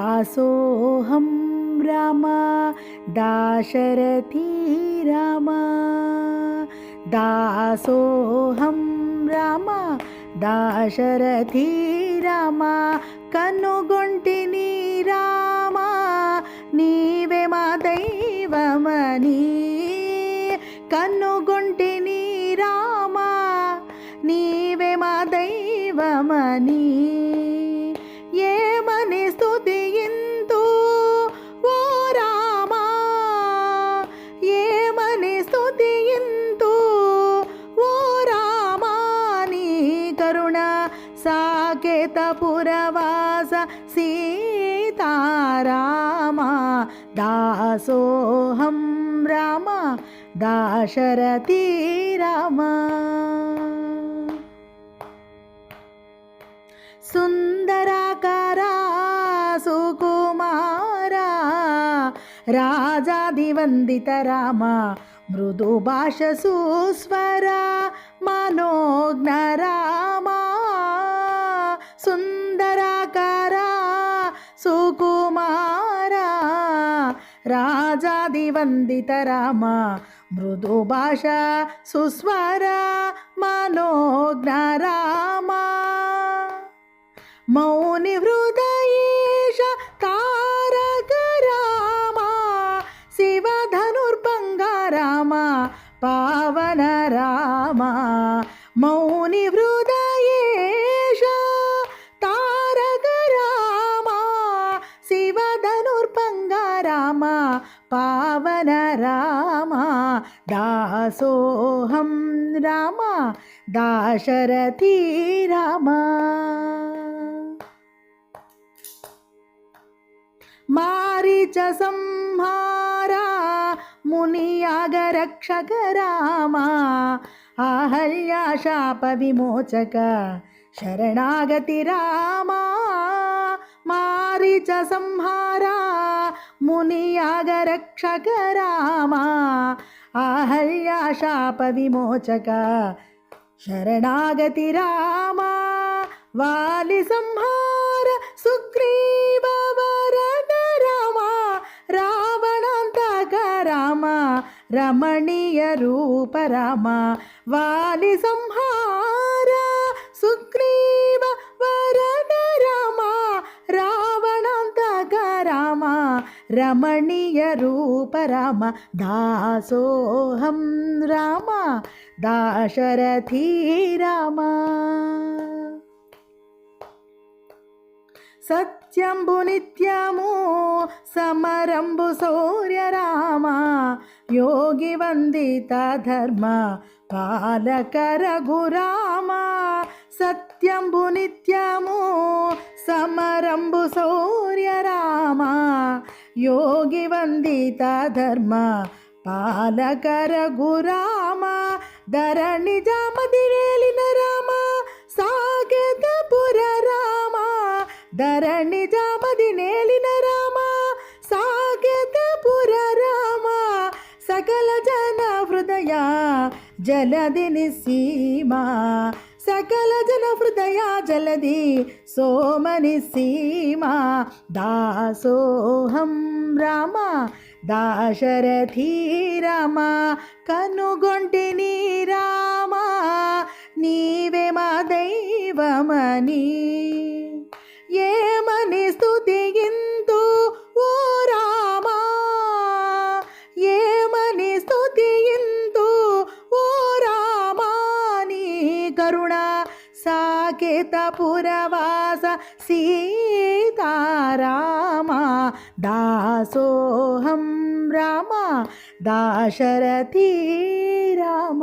दासोऽहं राम दाशरथी राम दासोऽहं राम दाशरथी రామ కన్నుగొంటిని రామ నీవే మా దైవమని కన్నుగొంటిని రామ నీవే మా దైవమని కరుణ సాకేతపురవాస సీతారామ దాసోహం రామ దాశరథీ రామ. సుందరాకారా సుకుమారా రాజాదివందిత రామ మృదు భాష సుస్వరా మనోజ్ఞ రామ సుందరాకారా సుకుమారా రాజాదివందిత రామ మృదు భాష సుస్వర మనోజ్ఞ రామ మౌని హృదయేష తారక రామ శివధనుర్భంగ రామ పావన రామ మౌని హృదయేష తారక రామ శివధనుర్భంగ రామ పావన రామ దాసోహం రామ దాశరథీ రామ. మారీచ సంహా मुनियागरक्षक रामाहल्या शापविमोचका शरणागति रामारी च संहारा मुनियागरक्षक रामाहल्या शापविमोचक शरणागति राम वालिसंहार सुक्री రామ రమణీయ రూప రామ వాలి సంహార సుగ్రీవ వరద రామ రావణాంతక రామ రమణీయ రూప రామ దాసోహం రామ దాశరథీ రామ. సత్యంబు నిత్యము సమరంబు సూర్యరామ యోగి వందిత ధర్మ పాలక రఘురామ సత్యంబు నిత్యము సమరంబు సూర్యరామ యోగి వందిత ధర్మ పాలక రఘురామ ధరణి జామ సకల జన హృదయ జలదిని సీమా సకల జన హృదయ జలది సోమని సీమా. దాసోహం రామ దాశరథీ రామ కనుగొంటిని రామ. నీవే మా దైవమని ఏమ కరుణ సాకేతపురవాస సీతారామ దాసోహం రామ దాశరథీ రామ